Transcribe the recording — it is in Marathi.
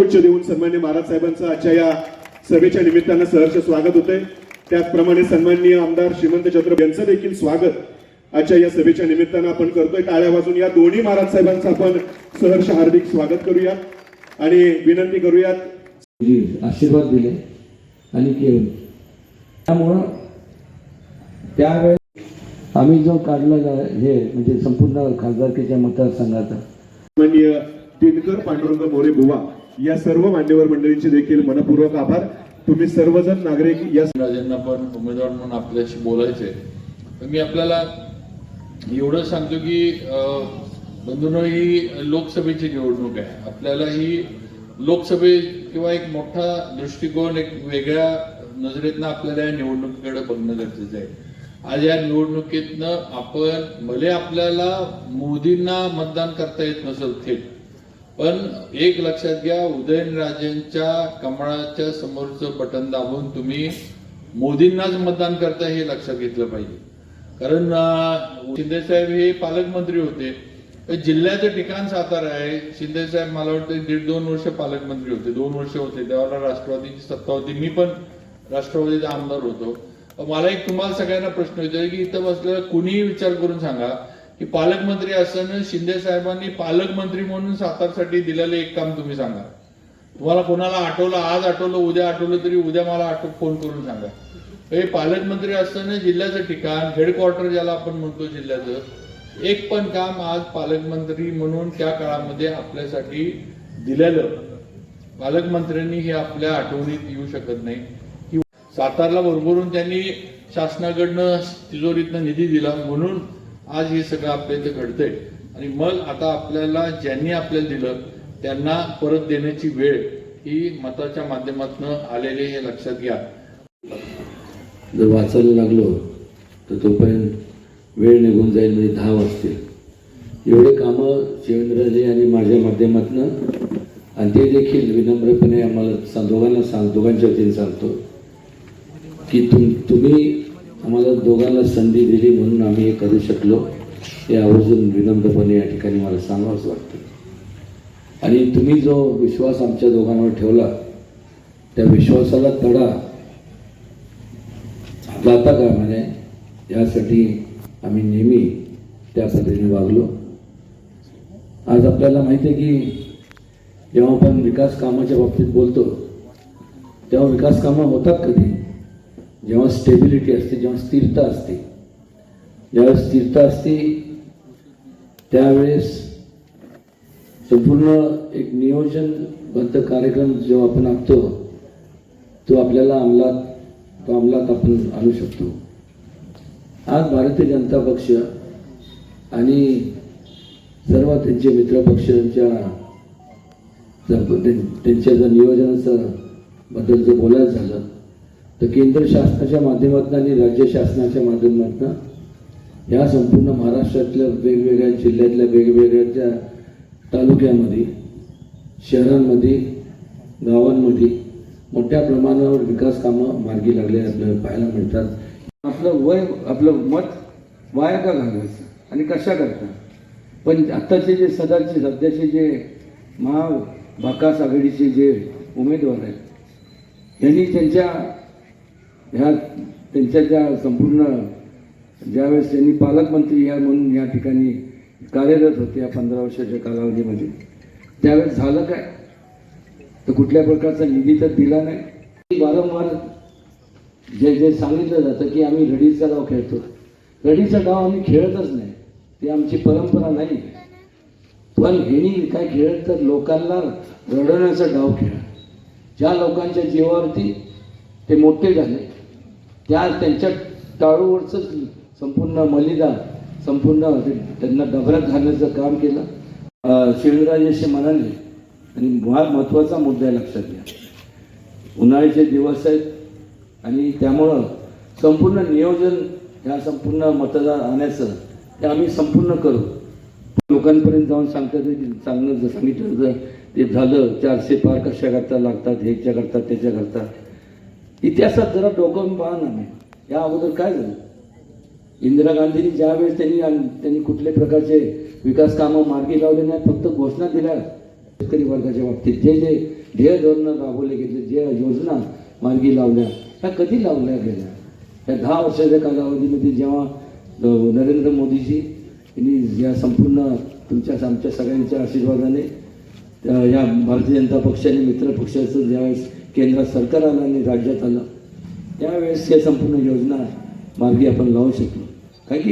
उच्च देऊन सन्मान्य महाराज साहेबांचं आजच्या या सभेच्या निमित्तानं सहर्ष स्वागत होते त्याचप्रमाणे सन्माननीय आमदार श्रीमंत छत्रपती यांचं देखील स्वागत आजच्या या सभेच्या निमित्तानं आपण करतोय. टाळ्या वाजून या दोन्ही महाराज साहेबांचं आपण सहर्ष हार्दिक स्वागत करूयात आणि विनंती करूयात. आशीर्वाद दिले आणि केलं. त्यामुळं त्यावेळेस आम्ही जो काढलेला हे म्हणजे संपूर्ण खासदारकीच्या मतदारसंघाचा. सन्माननीय दिनकर पांडुरंग मोरे बुवा या सर्व मान्यवर मंडळींचे देखील मनपूर्वक आभार. तुम्ही सर्वजण नागरिक या राजांना पण उमेदवार म्हणून आपल्याशी बोलायचे. तर मी आपल्याला एवढं सांगतो की अं, ही लोकसभेची निवडणूक आहे. आपल्याला ही लोकसभे किंवा एक मोठा दृष्टिकोन एक वेगळ्या नजरेतनं आपल्याला या निवडणुकीकडे बघणं गरजेचं आहे. आज या निवडणुकीतनं आपण भले आपल्याला मोदींना मतदान करता येत नसेल थेट पण एक लक्षात घ्या उदयनराजेंच्या कमळाच्या समोरचं बटन दाबून तुम्ही मोदींनाच मतदान करता हे लक्षात घेतलं पाहिजे. कारण शिंदे साहेब हे पालकमंत्री होते. जिल्ह्याचं ठिकाण सातारा आहे. शिंदे साहेब मला वाटतं दीड दोन वर्ष पालकमंत्री होते. दोन वर्ष होते. त्यावेळेला राष्ट्रवादीची सत्ता होती. मी पण राष्ट्रवादीचा आमदार होतो. मला एक तुम्हाला सगळ्यांना प्रश्न विचार की इथं बसलेला कुणीही विचार करून सांगा. की पालकमंत्री असताना शिंदे साहेबांनी पालकमंत्री म्हणून सातारसाठी दिलेलं एक काम तुम्ही सांगा. तुम्हाला कोणाला आठवलं आज आठवलं उद्या आठवलं तरी उद्या मला आठव फोन करून सांगा. हे पालकमंत्री असताना जिल्ह्याचं ठिकाण हेडक्वार्टर ज्याला आपण म्हणतो जिल्ह्याचं एक पण काम आज पालकमंत्री म्हणून त्या काळामध्ये आपल्यासाठी दिलेलं. पालकमंत्र्यांनी हे आपल्या आठवणीत येऊ शकत नाही. की सातारला भरभरून त्यांनी शासनाकडनं तिजोरीतनं निधी दिला म्हणून आज हे सगळं आपल्या इथं घडतंय. आणि मग आता आपल्याला ज्यांनी आपल्याला दिलं त्यांना परत देण्याची वेळ ही मताच्या माध्यमातून आलेली हे लक्षात घ्या. जर वाचायला लागलो तर तोपर्यंत वेळ निघून जाईल म्हणजे दहा वाजतील. एवढे कामं शिवेंद्रजी आणि माझ्या माध्यमातून आणि ते देखील विनम्रपणे आम्हाला दोघांना सांग दोघांच्या वतीने सांगतो की तुम तुम्ही आम्हाला दोघांना संधी दिली म्हणून आम्ही हे करू शकलो. हे आवर्जून विनम्रपणे या ठिकाणी मला सांगावंच वाटतं. आणि तुम्ही जो विश्वास आमच्या दोघांवर ठेवला त्या विश्वासाला तडा जाता का म्हणे? यासाठी आम्ही नेहमी त्या पद्धतीने वागलो. आज आपल्याला माहिती आहे की जेव्हा आपण विकास कामाच्या बाबतीत बोलतो तेव्हा विकास कामं होतात कधी? जेव्हा स्टेबिलिटी असते जेव्हा स्थिरता असते. ज्यावेळेस स्थिरता असते त्यावेळेस संपूर्ण एक नियोजनबद्ध कार्यक्रम जेव्हा आपण आखतो तो आपल्याला अंमलात तो अंमलात आपण आणू शकतो. आज भारतीय जनता पक्ष आणि सर्व त्यांचे मित्रपक्षांच्या जर त्यांच्या जर नियोजनाचं बद्दल जर बोलायचं झालं तर केंद्र शासनाच्या माध्यमातून आणि राज्य शासनाच्या माध्यमातून या संपूर्ण महाराष्ट्रातल्या वेगवेगळ्या जिल्ह्यातल्या वेगवेगळ्या तालुक्यामध्ये शहरांमध्ये गावांमध्ये मोठ्या प्रमाणावर विकास कामं मार्गी लागले आपल्याला पाहायला मिळतात. आपलं वय आपलं मत वाया का घालवायचं आणि कशा करता? पण आत्ताचे जे सदाचे सध्याचे जे महा भाकास आघाडीचे जे उमेदवार आहेत यांनी त्यांच्या ह्या त्यांच्या ज्या संपूर्ण ज्यावेळेस त्यांनी पालकमंत्री या म्हणून या ठिकाणी कार्यरत होते या पंधरा वर्षाच्या कालावधीमध्ये त्यावेळेस झालं काय? तर कुठल्या प्रकारचा निधी तर दिला नाही. वारंवार जे जे सांगितलं जातं की आम्ही रडीचा डाव खेळतो. रडीचा डाव आम्ही खेळतच नाही. ती आमची परंपरा नाही. पण हेनी काय खेळत तर लोकांना रडवण्याचा डाव खेळ. ज्या लोकांच्या जीवावरती ते मोठे झाले त्या त्यांच्या टाळूवरच संपूर्ण मलिदा संपूर्ण ते- त्यांना डबऱ्यात घालण्याचं काम केलं. शिवराजेशी म्हणाले आणि फार महत्त्वाचा मुद्दा आहे लक्षात घ्या. उन्हाळ्याचे दिवस आहेत आणि त्यामुळं संपूर्ण नियोजन ह्या संपूर्ण मतदार आणायचं ते आम्ही संपूर्ण करू. लोकांपर्यंत जाऊन सांगतात ते चांगलं जर सांगितलं जर ते झालं चारशे पार कशा करता लागतात ह्याच्या करता त्याच्या करता. इतिहासात जरा डोकं पाहा ना मी. या अगोदर काय झालं? इंदिरा गांधींनी ज्यावेळेस त्यांनी त्यांनी कुठल्या प्रकारचे विकास कामं मार्गी लावले नाहीत फक्त घोषणा दिल्या शेतकरी वर्गाच्या बाबतीत. जे जे ध्येय धोरणं राबवले गेले जे योजना मार्गी लावल्या ह्या कधी लावल्या गेल्या? या दहा वर्षाच्या कालावधीमध्ये जेव्हा नरेंद्र मोदीजी यांनी या संपूर्ण तुमच्या आमच्या सगळ्यांच्या आशीर्वादाने त्या या भारतीय जनता पक्षाने मित्र पक्षाचं ज्यावेळेस केंद्र सरकार आलं आणि राज्यात आलं त्यावेळेस या संपूर्ण योजना मार्गी आपण लावू शकलो. कारण की